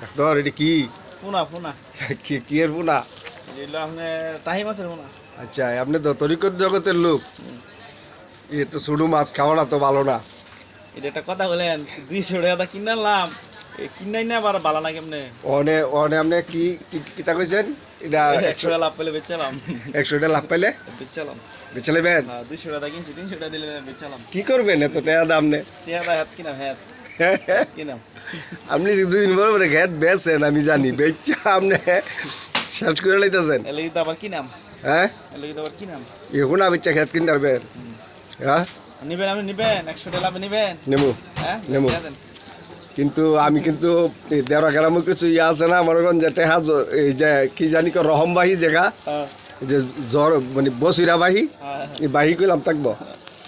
Doctor এটা কি? ফোনা ফোনা। কি কি এর পুনা এগুলো টাহি মাছের আচ্ছা আপনি তো তরিকত জগতের লোক। এ তো শুধু মাছ খাওয়া না তো ভালো না। এটা একটা কথা বলেন দুইশো টাকা কিনে আনলাম। কিনাই না আবার বালা না কেমনে? অনে অনে আপনি কি কিতা কইছেন? এটা একশো টাকা লাভ পেলে বেচালাম একশো টাকা লাভ পাইলে বেচালাম বেচে নেবেন? হ্যাঁ দুইশো টাকা কিনছি তিনশো টাকা দিলে বেচালাম কি করবেন এত টাকা দাম নে টিয়া হাত কিনাম হ্যাঁ কিনাম আপনি দুদিন পরে পরে ঘেত বেচেন আমি জানি বেচা আপনি শেষ করে লাইতেছেন। আবার কিনাম হ্যাঁ? এলে তো আবার এখন আমি চা খেত কিনতে পারবেন। হ্যাঁ? নিবেন আপনি নিবেন। একশো টাকা নিবেন। নেব হ্যাঁ? নেব। কিন্তু আমি কিন্তু দেড়া গ্রামে কিছু ইয়ে আছে না আমার যে টেহা এই যে কি জানি কো রহমবাহী জায়গা হ্যাঁ, যে জ্বর মানে বসিরা বাহি হ্যাঁ। এই বাহি কইলাম থাকব।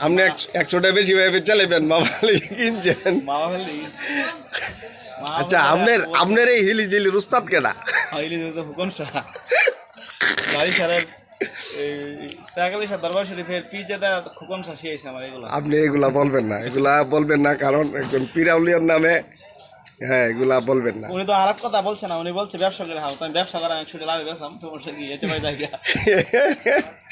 আপনি এক- একশোটা বেশি ভাবে চালাবেন মা বাপ কিনছেন। আচ্ছা আপনার আপনার এই হিলি জিলি রুস্তাদ কেনা হাইলি তো হুকন শাহ। গাড়ি সারের আপনি এগুলা বলবেন না এগুলা বলবেন না কারণ একজন পিরাউলিয়ার নামে হ্যাঁ এগুলা বলবেন না। উনি তো আরেক কথা বলছে না উনি বলছে ব্যবসা করে হাও আমি ব্যবসা করা একশো লাভে বেসাম তোমার সঙ্গে জায়গা।